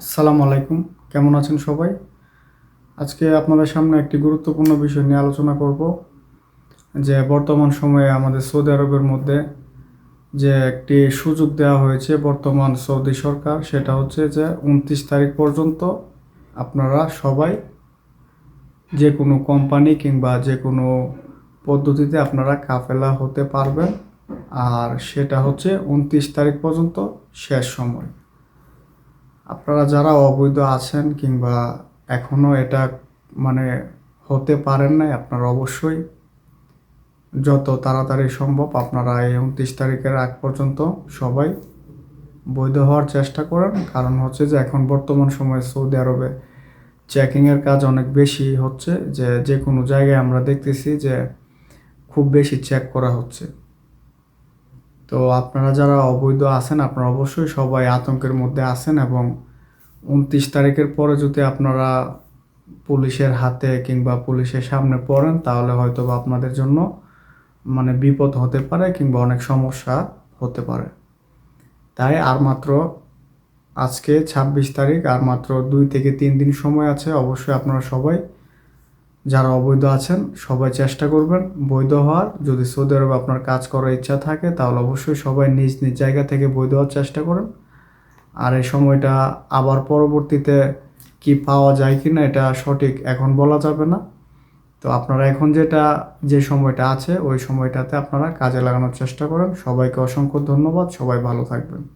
আসসালামু আলাইকুম। কেমন আছেন সবাই? আজকে আপনাদের সামনে একটি গুরুত্বপূর্ণ বিষয় নিয়ে আলোচনা করব, যে বর্তমান সময়ে আমাদের সৌদি আরবের মধ্যে যে একটি সুযোগ দেওয়া হয়েছে বর্তমান সৌদি সরকার, সেটা হচ্ছে যে উনত্রিশ তারিখ পর্যন্ত আপনারা সবাই যে কোনো কোম্পানি কিংবা যে কোনো পদ্ধতিতে আপনারা কাফেলা হতে পারবেন। আর সেটা হচ্ছে উনত্রিশ তারিখ পর্যন্ত শেষ সময়। আপনারা যারা অবৈধ আছেন কিংবা এখনও এটা মানে হতে পারেন নাই, আপনারা অবশ্যই যত তাড়াতাড়ি সম্ভব আপনারা এই উনত্রিশ তারিখের আগ পর্যন্ত সবাই বৈধ হওয়ার চেষ্টা করেন। কারণ হচ্ছে যে এখন বর্তমান সময়ে সৌদি আরবে চেকিংয়ের কাজ অনেক বেশি হচ্ছে যে যে কোনো জায়গায় আমরা দেখতেছি যে খুব বেশি চেক করা হচ্ছে। তো আপনারা যারা অবৈধ আছেন, আপনারা অবশ্যই সবাই আতঙ্কের মধ্যে আছেন এবং উনত্রিশ তারিখের পরে যদি আপনারা পুলিশের হাতে কিংবা পুলিশের সামনে পড়েন, তাহলে হয়তো বা আপনাদের জন্য মানে বিপদ হতে পারে কিংবা অনেক সমস্যা হতে পারে। তাই আর মাত্র আজকে ছাব্বিশ তারিখ, আর মাত্র দুই থেকে তিন দিন সময় আছে, অবশ্যই আপনারা সবাই যারা অবৈধ আছেন, সবাই চেষ্টা করবেন বৈধ হওয়ার। যদি সৌদি আরবে আপনার কাজ করার ইচ্ছা থাকে, তাহলে অবশ্যই সবাই নিজ নিজ জায়গা থেকে বৈধ হওয়ার চেষ্টা করেন। আর এই সময়টা আবার পরবর্তীতে কি পাওয়া যায় কি না, এটা সঠিক এখন বলা যাবে না। তো আপনারা এখন যেটা, যে সময়টা আছে, ওই সময়টাতে আপনারা কাজে লাগানোর চেষ্টা করেন। সবাইকে অসংখ্য ধন্যবাদ। সবাই ভালো থাকবেন।